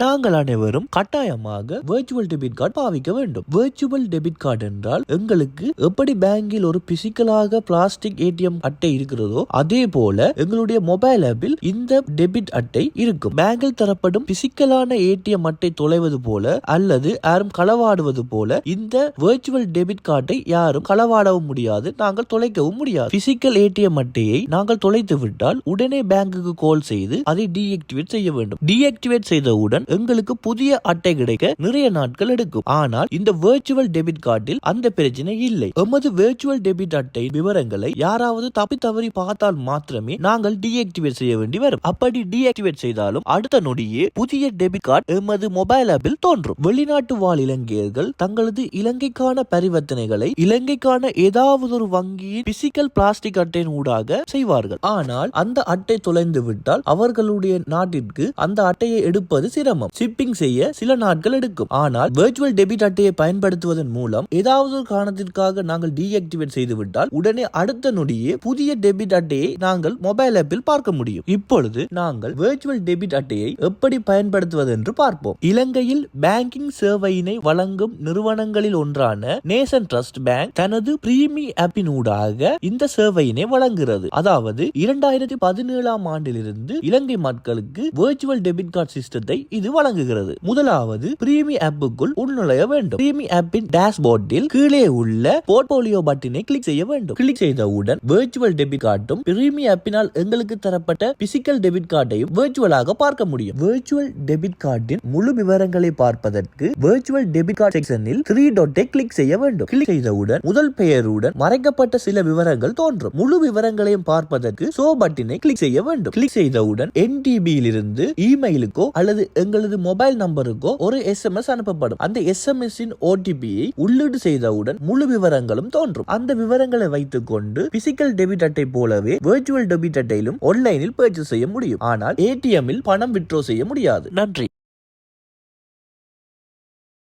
நாங்கள் அனைவரும் கட்டாயமாக வெர்ச்சுவல் டெபிட் கார்டு பாவிக்க வேண்டும். வெர்ச்சுவல் டெபிட் கார்டு என்றால் எங்களுக்கு எப்படி பேங்கில் ஒரு பிசிக்கலாக பிளாஸ்டிக் ஏடிஎம் அட்டை இருக்கிறதோ அதே போல எங்களுடைய மொபைல் ஆப்பில் இந்த டெபிட் அட்டை இருக்கும். பேங்கில் தரப்படும் பிசிக்கலான ஏடிஎம் அட்டை தொலைவது போல அல்லது யாரும் களவாடுவது போல இந்த வெர்ச்சுவல் டெபிட் கார்டை யாரும் களவாடவும் முடியாது நாங்கள் தொலைக்கவும் முடியாது. பிசிக்கல் ஏடிஎம் அட்டையை நாங்கள் தொலைத்து விட்டால் உடனே பேங்குக்கு கால் செய்து அதை டீஆக்டிவேட் செய்ய வேண்டும். டீஆக்டிவேட் செய்தவுடன் எங்களுக்கு புதிய அட்டை கிடைக்க நிறைய நாட்கள் எடுக்கும். ஆனால் இந்த வெர்ச்சுவல் டெபிட் கார்டில் அந்த பிரச்சனை இல்லை. எமது வெர்ச்சுவல் டெபிட் அட்டை விவரங்களை யாராவது தப்பி தவறி பார்த்தால் மாத்திரமே நாங்கள் டீஆக்டிவேட் செய்ய வேண்டி வரும். அப்படி டீஆக்டிவேட் செய்தாலும் அடுத்த நொடியே புதிய டெபிட் கார்டு எமது மொபைல் ஆப்பில் தோன்றும். வெளிநாட்டு வாழ் இலங்கையர்கள் தங்களது இலங்கைக்கான பரிவர்த்தனைகளை இலங்கைக்கான ஏதாவது ஒரு வங்கியின் பிசிக்கல் பிளாஸ்டிக் அட்டையின் ஊடாக செய்வார்கள். ஆனால் அந்த அட்டை தொலைந்து விட்டால் அவர்களுடைய நாட்டிற்கு அந்த அட்டையை எடுப்பது சிரமம். ஷிப்பிங் செய்ய சில நாட்கள் எடுக்கும். ஆனால் வெர்ச்சுவல் டெபிட் அட்டையை பயன்படுத்துவதன் மூலம் ஏதாவது ஒரு காரணத்திற்காக நாங்கள் டீஆக்டிவேட் செய்துவிட்டால் உடனே அடுத்த நொடியே புதிய டெபிட் அட்டையை நாங்கள் மொபைல் ஆப்பில் பார்க்க முடியும். இப்பொழுது நாங்கள் வெர்ச்சுவல் டெபிட் அட்டையை எப்படி பயன்படுத்துவது என்று பார்ப்போம். இலங்கையில் பேங்கிங் சேவையினை வழங்கும் நிறுவனங்களில் ஒன்றான நேசன் ட்ரஸ்ட் பேங்க் தனது பிரீமி ஆப்பின் ஊடாக இந்த சேவையினை வழங்குகிறது. அதாவது இரண்டாயிரத்தி பதினேழாம் ஆண்டிலிருந்து இலங்கை மக்களுக்கு வெர்ச்சுவல் டெபிட் கார்டு சிஸ்டத்தை இது வழங்குகிறது. முதலாவது பிரீமி ஆப்புக்குள் உள்நுழைய வேண்டும். பிரீமி ஆப்பின் டேஷ்போர்டில் கீழே உள்ள போர்ட்போலியோ பட்டினை கிளிக் செய்ய வேண்டும். கிளிக் செய்தவுடன் வெர்ச்சுவல் டெபிட் கார்டும் பிரீமி ஆப்பினால் எங்களுக்கு தரப்பட்ட பிசிக்கல் டெபிட் கார்டையும் வெர்ச்சுவலாக பார்க்க முடியும். வெர்ச்சுவல் டெபிட் கார்டின் முழு விவரங்களை பார்ப்பதற்கு வெர்ச்சுவல் டெபிட் கார்டு செக்ஷனில் த்ரீ டாட்டை கிளிக் செய்ய வேண்டும். கிளிக் செய்தவுடன் முதல் பெயருடன் மறைக்கப்பட்ட சில விவரங்கள் தோன்றும். முழு விவரங்களையும் பார்ப்பதற்கு சோ பட்டினை கிளிக் செய்ய வேண்டும். கிளிக் செய்தவுடன் என்டிபியிலிருந்து இமெயிலுக்கோ அல்லது எங்களது மொபைல் நம்பருக்கோ ஒரு எஸ்எம்எஸ் அனுப்பப்படும். அந்த எஸ்எம்எஸ் இன் ஓடிபியை உள்ளீடு செய்தவுடன் முழு விவரங்களும் தோன்றும். அந்த விவரங்களை வைத்துக் கொண்டு பிசிக்கல் டெபிட் அட்டை போலவே வெர்ச்சுவல் டெபிட் அட்டையிலும் ஆன்லைனில் பர்ச்சேஸ் செய்ய முடியும். ஆனால் ஏடிஎம்மில் பணம் விட்ரோ செய்ய முடியாது. நன்றி.